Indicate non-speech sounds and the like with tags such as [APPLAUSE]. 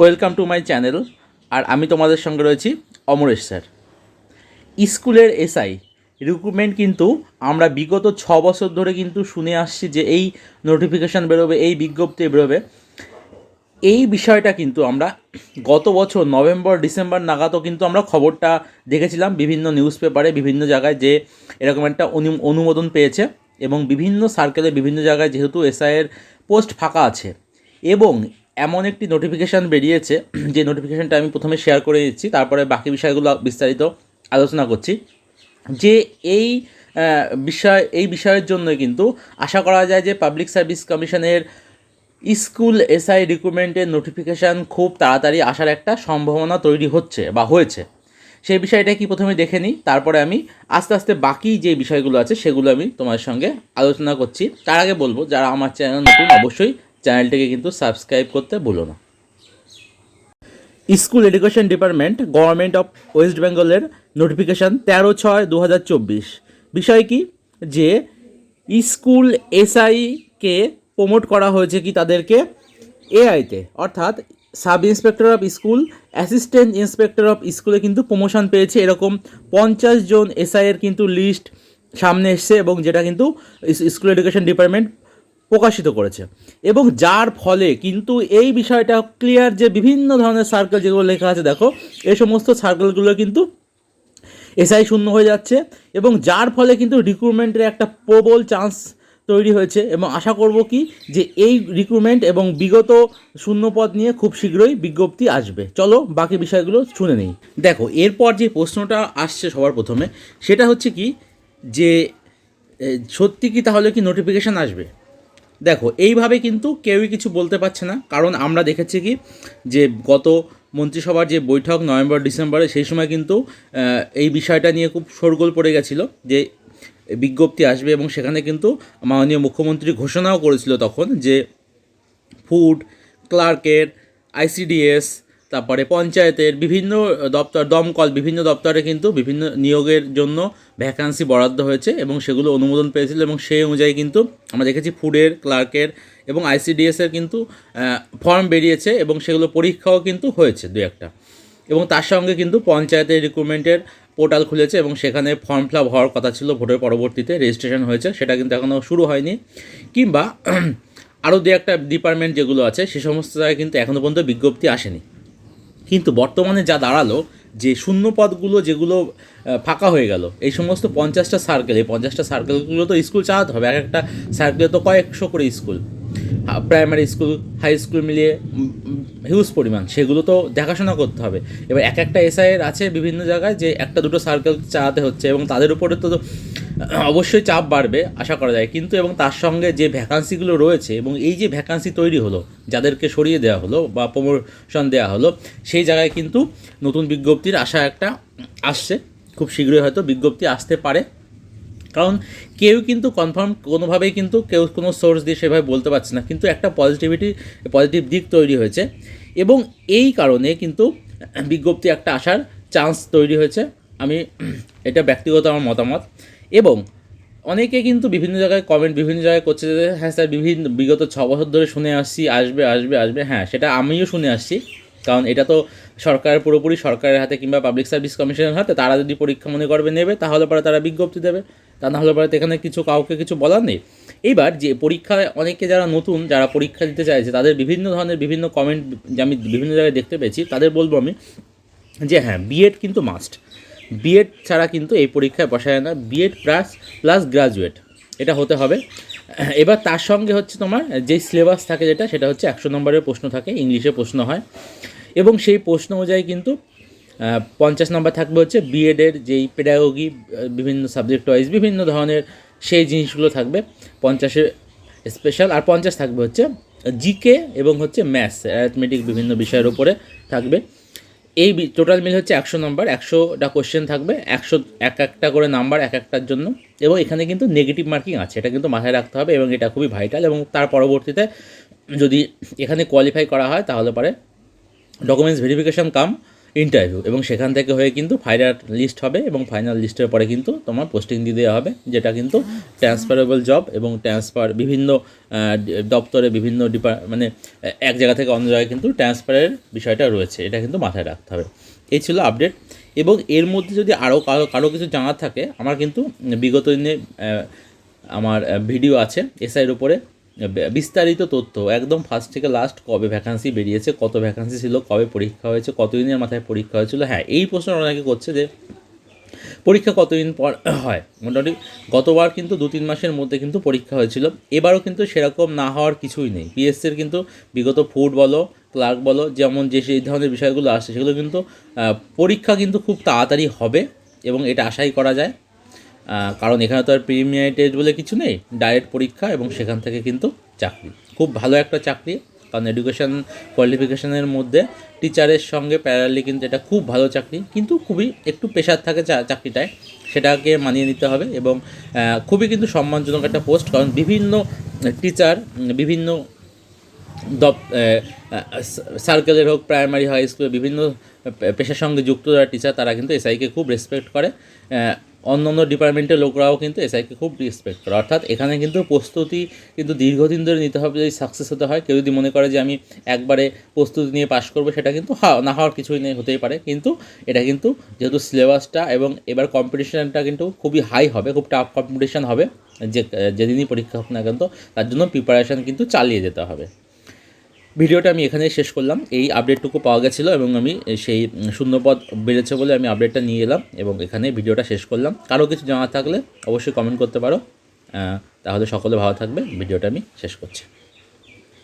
Welcome to my channel, আর আমি তোমাদের সঙ্গে রয়েছি অমরেশ স্যার। স্কুলের এসআই রিক্রুটমেন্ট কিন্তু আমরা বিগত ছ বছর ধরে কিন্তু শুনে আসছি যে এই নোটিফিকেশান বেরোবে, এই বিজ্ঞপ্তি বেরোবে। এই বিষয়টা কিন্তু আমরা গত বছর নভেম্বর, ডিসেম্বর নাগাদও কিন্তু আমরা খবরটা দেখেছিলাম বিভিন্ন নিউজ পেপারে বিভিন্ন জায়গায় যে এরকম একটা অনু- অনুমোদন পেয়েছে এবং বিভিন্ন সার্কেলে বিভিন্ন জায়গায় যেহেতু এসআইয়ের পোস্ট ফাঁকা আছে। এবং এমন একটি নোটিফিকেশান বেরিয়েছে, [CLEARS THROAT] যে নোটিফিকেশানটা আমি প্রথমে শেয়ার করে দিচ্ছি, তারপরে বাকি বিষয়গুলো বিস্তারিত আলোচনা করছি। যে এই বিষয়, এই বিষয়ের জন্য কিন্তু আশা করা যায় যে পাবলিক সার্ভিস কমিশনের স্কুল এসআই রিক্রুটমেন্টের নোটিফিকেশান খুব তাড়াতাড়ি আসার একটা সম্ভাবনা তৈরি হচ্ছে বা হয়েছে। সেই বিষয়টা কি প্রথমে দেখে নিই, তারপরে আমি আস্তে আস্তে বাকি যে বিষয়গুলো আছে সেগুলো আমি তোমার সঙ্গে আলোচনা করছি। তার আগে বলব, যারা আমার চ্যানেল নতুন, অবশ্যই চ্যানেলটিকে কিন্তু সাবস্ক্রাইব করতে ভুলো না। School education department, government of west বেঙ্গলের নোটিফিকেশান তেরো ছয় দু বিষয় কি? যে স্কুল এসআইকে প্রমোট করা হয়েছে কি তাদেরকে? এআইতে। অর্থাৎ sub inspector of school, assistant inspector of স্কুলে কিন্তু প্রমোশন পেয়েছে। এরকম পঞ্চাশ জন এসআইয়ের কিন্তু লিস্ট সামনে এসছে এবং যেটা কিন্তু স্কুল এডুকেশন ডিপার্টমেন্ট প্রকাশিত করেছে। এবং যার ফলে কিন্তু এই বিষয়টা ক্লিয়ার যে বিভিন্ন ধরনের সার্কেল যেগুলো লেখা আছে, দেখো, এই সমস্ত সার্কেলগুলো কিন্তু এসআই শূন্য হয়ে যাচ্ছে এবং যার ফলে কিন্তু রিক্রুটমেন্টের একটা প্রবল চান্স তৈরি হয়েছে এবং আশা করব কি যে এই রিক্রুটমেন্ট এবং বিগত শূন্যপদ নিয়ে খুব শীঘ্রই বিজ্ঞপ্তি আসবে। চলো বাকি বিষয়গুলো শুনে নেই। দেখো, এরপর যে প্রশ্নটা আসছে সবার প্রথমে, সেটা হচ্ছে কি যে সত্যি কি তাহলে কি নোটিফিকেশান আসবে? দেখো, এইভাবে কিন্তু কেউই কিছু বলতে পারছে না। কারণ আমরা দেখেছি কি, যে গত মন্ত্রিসভার যে বৈঠক নভেম্বর, ডিসেম্বরে, সেই সময় কিন্তু এই বিষয়টা নিয়ে খুব শোরগোল পড়ে গেছিল যে বিজ্ঞপ্তি আসবে এবং সেখানে কিন্তু মাননীয় মুখ্যমন্ত্রী ঘোষণাও করেছিল তখন যে ফুড, ক্লার্কের, আইসিডিএস তারপরে পঞ্চায়েতের বিভিন্ন দপ্তর, দমকল, বিভিন্ন দপ্তরে কিন্তু বিভিন্ন নিয়োগের জন্য ভ্যাকান্সি বরাদ্দ হয়েছে এবং সেগুলো অনুমোদন পেয়েছিল এবং সেই অনুযায়ী কিন্তু আমরা দেখেছি ফুডের, ক্লার্কের এবং আইসিডিএসের কিন্তু ফর্ম বেরিয়েছে এবং সেগুলো পরীক্ষাও কিন্তু হয়েছে দু একটা। এবং তার সঙ্গে কিন্তু পঞ্চায়েতের রিক্রুটমেন্টের পোর্টাল খুলেছে এবং সেখানে ফর্ম ফিল আপ হওয়ার কথা ছিল, ভোটের পরবর্তীতে রেজিস্ট্রেশন হয়েছে, সেটা কিন্তু এখনও শুরু হয়নি। কিংবা [CLEARS THROAT] আরও দু একটা ডিপার্টমেন্ট যেগুলো আছে, সে সমস্ত জায়গায় কিন্তু এখনও পর্যন্ত বিজ্ঞপ্তি আসেনি। কিন্তু বর্তমানে যা দাঁড়াল, যে শূন্য পদগুলো যেগুলো ফাঁকা হয়ে গেল, এই সমস্ত পঞ্চাশটা সার্কেল এই পঞ্চাশটা সার্কেলগুলো তো স্কুল চালাতে হবে। এক একটা সার্কেলে তো কয়েকশো করে school primary school high school মিলিয়ে হিউজ পরিমাণ, সেগুলো তো দেখাশোনা করতে হবে। এবার এক একটা এসআইয়ের আছে বিভিন্ন জায়গায় যে একটা দুটো সার্কেল চালাতে হচ্ছে এবং তাদের উপরে তো [CLEARS THROAT] অবশ্যই চাপ বাড়বে, আশা করা যায়। কিন্তু এবং তার সঙ্গে যে ভ্যাকান্সিগুলো রয়েছে এবং এই যে ভ্যাকান্সি তৈরি হলো, যাদেরকে সরিয়ে দেওয়া হলো বা প্রমোশন দেওয়া হলো, সেই জায়গায় কিন্তু নতুন বিজ্ঞপ্তির আশা একটা আসছে। খুব শীঘ্রই হয়তো বিজ্ঞপ্তি আসতে পারে। কারণ কেউ কিন্তু কনফার্ম কোনোভাবেই কিন্তু কেউ কোনো সোর্স দিয়ে সেভাবে বলতে পারছে না। কিন্তু একটা পজিটিভিটি পজিটিভ দিক তৈরি হয়েছে এবং এই কারণে কিন্তু বিজ্ঞপ্তি একটা আসার চান্স তৈরি হয়েছে। আমি, এটা ব্যক্তিগত আমার মতামত। এবং অনেকে কিন্তু বিভিন্ন জায়গায় কমেন্ট বিভিন্ন জায়গায় করছে যে হ্যাঁ স্যার বিভিন্ন, বিগত ছ বছর ধরে শুনে আসছি, আসবে আসবে আসবে। হ্যাঁ সেটা আমিও শুনে আসছি। কারণ এটা তো সরকারের পুরোপুরি সরকারের হাতে কিংবা পাবলিক সার্ভিস কমিশনের হাতে তারা যদি পরীক্ষা মনে করবে, নেবে, তাহলে পরে তারা বিজ্ঞপ্তি দেবে। তা না হলে পরে এখানে কিছু কাউকে কিছু বলার নেই। এইবার যে পরীক্ষায় অনেকে যারা নতুন, যারা পরীক্ষা দিতে চাইছে, তাদের বিভিন্ন ধরনের বিভিন্ন কমেন্ট যে আমি বিভিন্ন জায়গায় দেখতে পেয়েছি, তাদের বলব আমি যে হ্যাঁ বিএড কিন্তু মাস্ট বিএড ছাড়া কিন্তু এই পরীক্ষায় বসা যায় না বিএড প্লাস প্লাস গ্রাজুয়েট এটা হতে হবে। এবার তার সঙ্গে হচ্ছে তোমার যে সিলেবাস থাকে যেটা, সেটা হচ্ছে একশো নম্বরের প্রশ্ন থাকে, ইংলিশে প্রশ্ন হয়। এবং সেই প্রশ্ন অনুযায়ী কিন্তু পঞ্চাশ নম্বর থাকবে হচ্ছে বিএডের যেই পেডাগোগি বিভিন্ন সাবজেক্ট ওয়াইজ বিভিন্ন ধরনের সেই জিনিসগুলো থাকবে। পঞ্চাশে স্পেশাল আর পঞ্চাশ থাকবে হচ্ছে জিকে এবং হচ্ছে ম্যাথস অ্যাথমেটিক বিভিন্ন বিষয়ের উপরে থাকবে। এই টোটাল মিল হচ্ছে একশো নম্বর একশোটা কোশ্চেন থাকবে, একশো, এক একটা করে নাম্বার এক একটার জন্য। এবং এখানে কিন্তু নেগেটিভ মার্কিং আছে, এটা কিন্তু মাথায় রাখতে হবে এবং এটা খুবই ভাইটাল এবং তার পরবর্তীতে যদি এখানে কোয়ালিফাই করা হয়, তাহলে পরে ডকুমেন্টস ভেরিফিকেশান কাম ইন্টারভিউ এবং সেখান থেকে হয়ে কিন্তু ফাইনাল লিস্ট হবে, এবং ফাইনাল লিস্টের পরে কিন্তু তোমার পোস্টিং দিয়ে দেওয়া হবে, যেটা কিন্তু ট্রান্সফারেবল জব এবং ট্রান্সফার বিভিন্ন দপ্তরে বিভিন্ন ডিপার মানে এক জায়গা থেকে অন্য জায়গায় কিন্তু ট্রান্সফারের বিষয়টা রয়েছে, এটা কিন্তু মাথায় রাখতে হবে। এই ছিল আপডেট এবং এর মধ্যে যদি আরও কারও কারও কিছু জানার থাকে, আমার কিন্তু বিগত দিনে আমার ভিডিও আছে এসআইয়ের উপরে। বিস্তারিত তথ্য, একদম ফার্স্ট থেকে লাস্ট কবে ভ্যাকান্সি বেরিয়েছে, কত ভ্যাকান্সি ছিল, কবে পরীক্ষা হয়েছে, কতদিনের মাথায় পরীক্ষা হয়েছিল? হ্যাঁ এই প্রশ্ন অনেকে করছে যে, পরীক্ষা কতদিন পর [COUGHS] হয়? মোটামুটি গতবার কিন্তু দু তিন মাসের মধ্যে কিন্তু পরীক্ষা হয়েছিল। এবারও কিন্তু সেরকম না হওয়ার কিছুই নেই। পিএসসির কিন্তু বিগত ফুড বলো ক্লার্ক বলো, যেমন যে সেই ধরনের বিষয়গুলো আসছে, সেগুলো কিন্তু পরীক্ষা কিন্তু খুব তাড়াতাড়ি হবে এবং এটা আশাই করা যায়। কারণ এখানে তো আর প্রিলিমিনারি টেস্ট বলে কিছু নেই ডাইরেক্ট পরীক্ষা এবং সেখান থেকে কিন্তু চাকরি। খুব ভালো একটা চাকরি, কারণ এডুকেশন কোয়ালিফিকেশানের মধ্যে টিচারের সঙ্গে প্যারালি কিন্তু এটা খুব ভালো চাকরি, কিন্তু খুবই একটু প্রেশার থাকে চাকরিটায়, সেটাকে মানিয়ে নিতে হবে এবং খুবই কিন্তু সম্মানজনক একটা পোস্ট কারণ বিভিন্ন টিচার বিভিন্ন দপ সার্কেলের হোক প্রাইমারি হাই স্কুলে বিভিন্ন পেশার সঙ্গে যুক্ত যারা টিচার তারা কিন্তু এসআইকে খুব রেসপেক্ট করে। অন্য অন্য ডিপার্টমেন্টের লোকরাও কিন্তু এসআইকে খুব রেসপেক্ট করে। অর্থাৎ এখানে কিন্তু প্রস্তুতি কিন্তু দীর্ঘদিন ধরে নিতে হবে যদি সাকসেস হতে হয়। কেউ যদি মনে করে যে আমি একবারে প্রস্তুতি নিয়ে পাশ করব, সেটা কিন্তু না হওয়ার কিছুই নেই, হতেই পারে। কিন্তু এটা কিন্তু যেহেতু সিলেবাসটা এবং এবার কম্পিটিশানটা কিন্তু খুবই হাই হবে, খুব টাফ কম্পিটিশান হবে, যে, যেদিনই পরীক্ষা হোক না কেন, তার জন্য প্রিপারেশান কিন্তু চালিয়ে যেতে হবে। ভিডিওটা আমি এখানেই শেষ করলাম। এই আপডেটটুকু পাওয়া গেছিল এবং আমি সেই শূন্যপদ বেড়েছে বলে আমি আপডেটটা নিয়ে এলাম এবং এখানে ভিডিওটা শেষ করলাম। কারও কিছু জানা থাকলে অবশ্যই কমেন্ট করতে পারো। তাহলে সকলে ভালো থাকবে। ভিডিওটা আমি শেষ করছি।